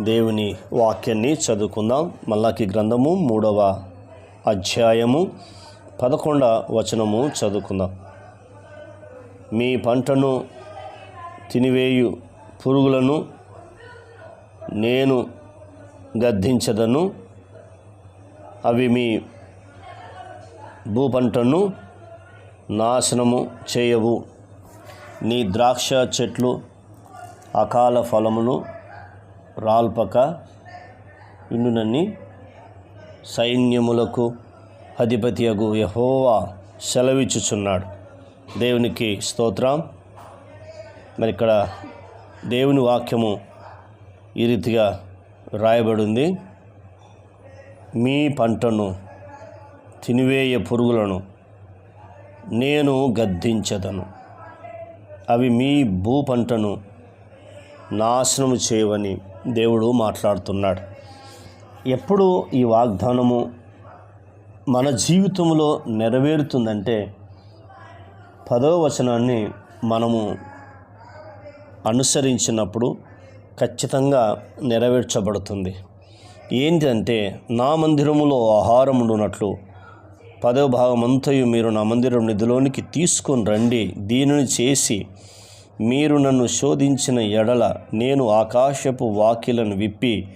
దేవుని వాక్యాన్ని చదువుకుందాం. మల్లాకి గ్రంథము మూడవ అధ్యాయము పదకొండ వచనము చదువుకుందాం. మీ పంటను తినివేయు పురుగులను నేను గద్దించదను. అవి మీ భూపంటను నాశనము చేయవు. నీ ద్రాక్ష చెట్లు అకాల ఫలములు రాల్పక ఇండునని సైన్యములకు అధిపతియగు యహోవా సెలవిచ్చుచున్నాడు. దేవునికి స్తోత్రం. మరి ఇక్కడ దేవుని వాక్యము ఈ రీతిగా రాయబడింది. మీ పంటను తినివేయ పురుగులను నేను గద్దించదను. అవి మీ భూ పంటను నాశనము చేయవని దేవుడు మాట్లాడుతున్నాడు. ఎప్పుడు ఈ వాగ్దానము మన జీవితంలో నెరవేరుతుందంటే పదో వచనాన్ని మనము అనుసరించినప్పుడు ఖచ్చితంగా నెరవేర్చబడుతుంది. ఏంటంటే నా మందిరములో ఆహారం ఉండునట్లు పదో భాగమంతయు మీరు నా మందిరం నిధిలోనికి తీసుకొని రండి దీనిని చేసి మీరు నన్ను శోధించిన ఎడల నేను ఆకాశపు వాకిలను విప్పి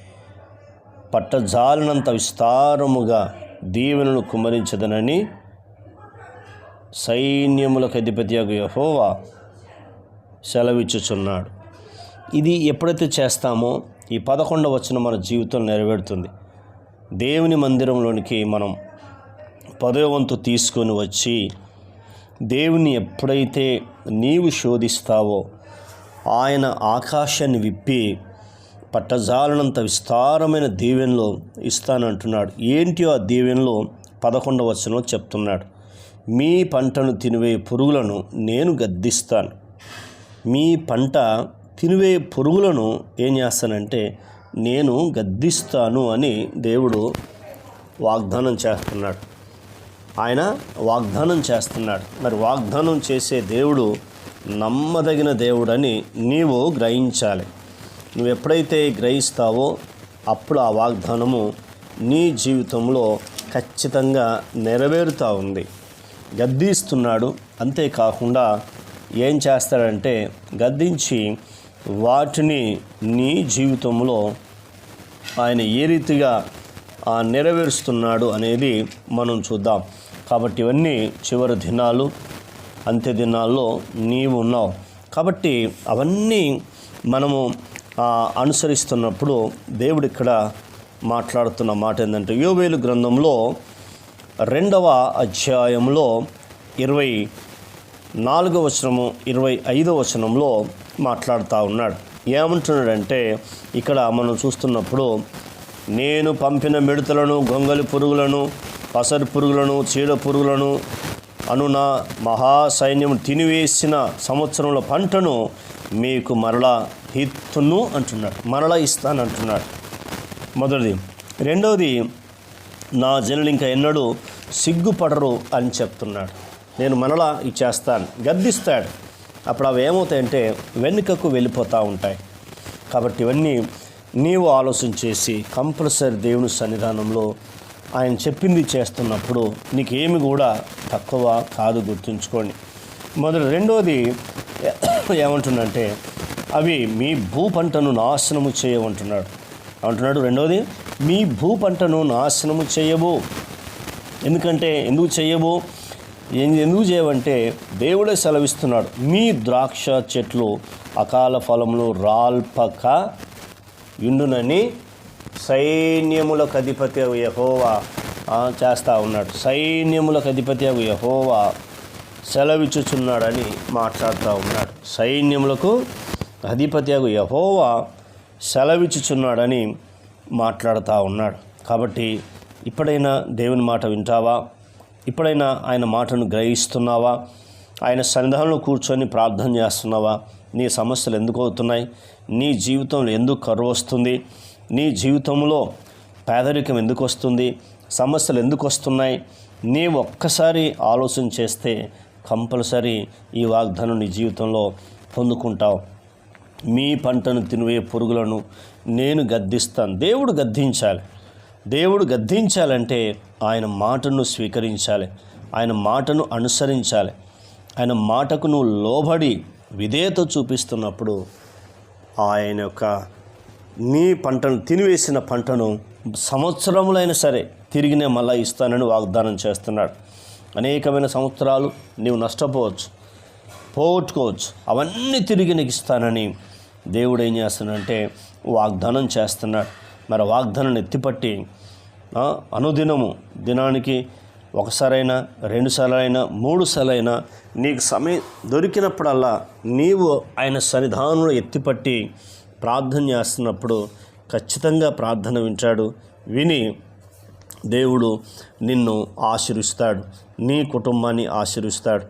పట్టజాలినంత విస్తారముగా దీవెనలు కుమరించదనని సైన్యములకు అధిపతి యహోవా సెలవిచ్చుచున్నాడు. ఇది ఎప్పుడైతే చేస్తామో ఈ పదకొండవ వచ్చిన మన జీవితం నెరవేరుతుంది. దేవుని మందిరంలోనికి మనం పదవ వంతు తీసుకొని వచ్చి దేవుని ఎప్పుడైతే నీవు శోధిస్తావో ఆయన ఆకాశాన్ని విప్పి పట్టజాలనంత విస్తారమైన దీవెనలో ఇస్తానంటున్నాడు. ఏంటి ఆ దీవెనలో? పదకొండవ వచనంలో చెప్తున్నాడు. మీ పంటను తినివే పురుగులను నేను గద్దిస్తాను. మీ పంట తినివే పురుగులను ఏం చేస్తానంటే నేను గద్దిస్తాను అని దేవుడు వాగ్దానం చేస్తున్నాడు. ఆయన వాగ్దానం చేస్తున్నాడు. మరి వాగ్దానం చేసే దేవుడు నమ్మదగిన దేవుడని నీవు గ్రహించాలి. నువ్వు ఎప్పుడైతే గ్రహిస్తావో అప్పుడు ఆ వాగ్దానము నీ జీవితంలో ఖచ్చితంగా నెరవేరుతూ ఉంది. గద్దిస్తున్నాడు. అంతేకాకుండా ఏం చేస్తాడంటే గద్దించి వాటిని నీ జీవితంలో ఆయన ఏ రీతిగా నెరవేరుస్తున్నాడు అనేది మనం చూద్దాం. కాబట్టి ఇవన్నీ చివరి దినాలు అంత్య దినాల్లో నీవు ఉన్నావు. కాబట్టి అవన్నీ మనము అనుసరిస్తున్నప్పుడు దేవుడు ఇక్కడ మాట్లాడుతున్న మాట ఏంటంటే యోవేలు గ్రంథంలో రెండవ అధ్యాయంలో ఇరవై నాలుగవ వచనము ఇరవై ఐదవ వచనంలో మాట్లాడుతూ ఉన్నాడు. ఏమంటున్నాడంటే ఇక్కడ మనం చూస్తున్నప్పుడు నేను పంపిన మిడతలను గొంగలి పురుగులను పసరు పురుగులను చీడ పురుగులను అనున మహాసైన్యం తినివేసిన సంవత్సరంలో పంటను మీకు మరలా ఇత్తును అంటున్నాడు. మరలా ఇస్తాను అంటున్నాడు మొదటిది. రెండవది నా జనులు ఇంకా ఎన్నడూ సిగ్గుపడరు అని చెప్తున్నాడు. నేను మరలా ఇచ్చేస్తాను. గద్దిస్తాడు. అప్పుడు అవి ఏమవుతాయంటే వెనుకకు వెళ్ళిపోతూ ఉంటాయి. కాబట్టి ఇవన్నీ నీవు ఆలోచన చేసి కంపల్సరీ దేవుని సన్నిధానంలో ఆయన చెప్పింది చేస్తున్నప్పుడు నీకేమి కూడా తక్కువ కాదు గుర్తుంచుకోండి. మొదటి రెండోది ఏమంటుందంటే అవి మీ భూ పంటను నాశనము చేయమంటున్నాడు అంటున్నాడు. రెండోది? మీ భూ పంటను నాశనము చేయవు. ఎందుకంటే ఎందుకు చేయబో ఏం- ఎందుకు చేయవంటే దేవుడే సెలవిస్తున్నాడు మీ ద్రాక్ష చెట్లు అకాల ఫలములు రాల్పక యుండునని సైన్యములకు అధిపతి యహోవా చేస్తూ ఉన్నాడు. సైన్యములకు అధిపతి యహోవా సెలవిచ్చుచున్నాడని మాట్లాడుతూ ఉన్నాడు. సైన్యములకు అధిపతి యహోవా సెలవిచ్చుచున్నాడని మాట్లాడుతూ ఉన్నాడు. కాబట్టి ఇప్పుడైనా దేవుని మాట వింటావా? ఇప్పుడైనా ఆయన మాటను గ్రహిస్తున్నావా? ఆయన సన్నిధానంలో కూర్చొని ప్రార్థన చేస్తున్నావా? నీ సమస్యలు ఎందుకు అవుతున్నాయి? నీ జీవితంలో ఎందుకు కరువు వస్తుంది? నీ జీవితంలో పేదరికం ఎందుకు వస్తుంది? సమస్యలు ఎందుకు వస్తున్నాయి? నీ ఒక్కసారి ఆలోచన చేస్తే కంపల్సరీ ఈ వాగ్దానం నీ జీవితంలో పొందుకుంటావు. మీ పంటను తినివే పురుగులను నేను గద్దిస్తాను. దేవుడు గద్దించాలి. దేవుడు గద్దించాలంటే ఆయన మాటను స్వీకరించాలి. ఆయన మాటను అనుసరించాలి. ఆయన మాటకు నువ్వు లోబడి విధేయత చూపిస్తున్నప్పుడు ఆయన యొక్క నీ పంటను తినివేసిన పంటను సంవత్సరములైనా సరే తిరిగినే మళ్ళీ ఇస్తానని వాగ్దానం చేస్తున్నాడు. అనేకమైన సంవత్సరాలు నీవు నష్టపోవచ్చు పోగొట్టుకోవచ్చు. అవన్నీ తిరిగి నీకు ఇస్తానని దేవుడు ఏం చేస్తున్నాడంటే వాగ్దానం చేస్తున్నాడు. మరి వాగ్దానం ఎత్తిపట్టి అనుదినము దినానికి ఒకసారైనా రెండు సార్లైనా మూడు సార్లైనా నీకు సమయం దొరికినప్పుడల్లా నీవు ఆయన సన్నిధానంలో ఎత్తిపట్టి ప్రార్థన చేస్తున్నప్పుడు ఖచ్చితంగా ప్రార్థన వింటాడు. విని దేవుడు నిన్ను ఆశీర్విస్తాడు. నీ కుటుంబాన్ని ఆశీర్విస్తాడు.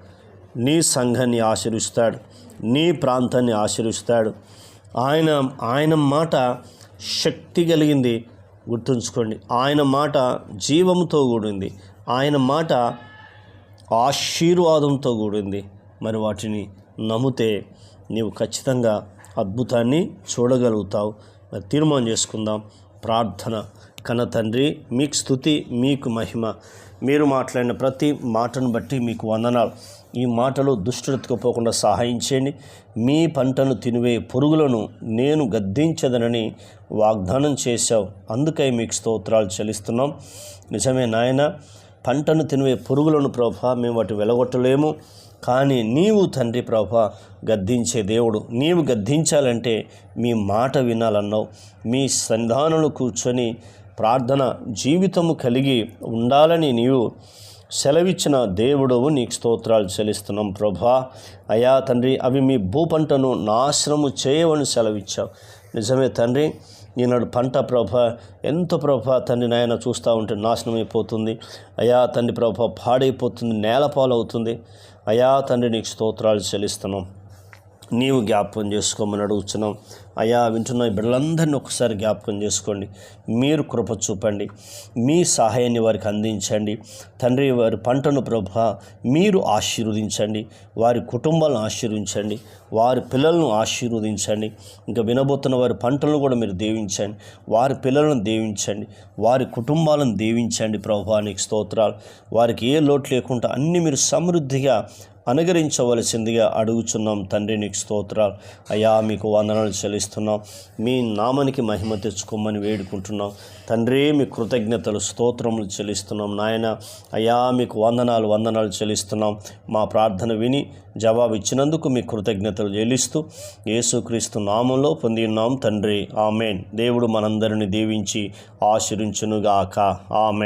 నీ సంఘాన్ని ఆశీర్విస్తాడు. నీ ప్రాంతాన్ని ఆశీర్విస్తాడు. ఆయన ఆయన మాట శక్తి కలిగింది. గుర్తుంచుకోండి. ఆయన మాట జీవంతో కూడింది. ఆయన మాట ఆశీర్వాదంతో కూడింది. మరి వాటిని నమ్మితే నీవు ఖచ్చితంగా అద్భుతాన్ని చూడగలుగుతావు. మరి తీర్మానం చేసుకుందాం. ప్రార్థన. కన్న తండ్రి మీకు స్థుతి మీకు మహిమ. మీరు మాట్లాడిన ప్రతి మాటను బట్టి మీకు వందనాలు. ఈ మాటలు దుష్టుడెత్తుకుపోకుండా సహాయం చేయండి. మీ పంటను తినివే పురుగులను నేను గద్దించదనని వాగ్దానం చేశావు. అందుకై మీకు స్తోత్రాలు చెల్లిస్తున్నాం. నిజమే నాయన పంటను తినివే పురుగులను ప్రభా మేము వాటి వెలగొట్టలేము. కానీ నీవు తండ్రి ప్రభ గద్దించే దేవుడు. నీవు గద్దించాలంటే మీ మాట వినాలన్నావు. మీ సంధానంలో కూర్చొని ప్రార్థన జీవితము కలిగి ఉండాలని నీవు సెలవిచ్చిన దేవుడవు నీకు స్తోత్రాలు చెల్లిస్తున్నాం ప్రభా. అయా తండ్రి అవి మీ భూపంటను నాశనము చేయవని సెలవిచ్చావు. నిజమే తండ్రి ఈనాడు పంట ప్రభ ఎంత ప్రభ తండ్రి నాయన చూస్తూ ఉంటే నాశనం అయిపోతుంది అయా తండ్రి ప్రభ పాడైపోతుంది నేలపాలవుతుంది అయా తండ్రి నీకు స్తోత్రాలు చెల్లిస్తున్నాం. నీవు జ్ఞాపకం చేసుకోమని అడుగుతున్నాం అయా వింటున్న బిడ్డలందరినీ ఒకసారి జ్ఞాపకం చేసుకోండి. మీరు కృప చూపండి. మీ సహాయాన్ని వారికి అందించండి. తండ్రి వారి పంటను ప్రభ మీరు ఆశీర్వదించండి. వారి కుటుంబాలను ఆశీర్వించండి వారి పిల్లలను ఆశీర్వదించండి. ఇంకా వినబోతున్న వారి పంటలను కూడా మీరు దీవించండి. వారి పిల్లలను దీవించండి. వారి కుటుంబాలను దీవించండి ప్రభానికి స్తోత్రాలు. వారికి ఏ లోటు లేకుండా అన్నీ మీరు సమృద్ధిగా అనుగరించవలసిందిగా అడుగుచున్నాం. తండ్రి నీకు స్తోత్రాలు. అయ్యా మీకు వందనాలు చెల్లిస్తున్నాం. మీ నామానికి మహిమ తెచ్చుకోమని వేడుకుంటున్నాం. తండ్రి మీ కృతజ్ఞతలు స్తోత్రములు చెల్లిస్తున్నాం. నాయన అయ్యా మీకు వందనాలు వందనాలు చెల్లిస్తున్నాం. మా ప్రార్థన విని జవాబు ఇచ్చినందుకు మీ కృతజ్ఞతలు చెల్లిస్తూ యేసుక్రీస్తు నామంలో పొంది ఉన్నాం తండ్రి. ఆమెన్. దేవుడు మనందరిని దీవించి ఆశీర్వించునుగాక. ఆమెన్.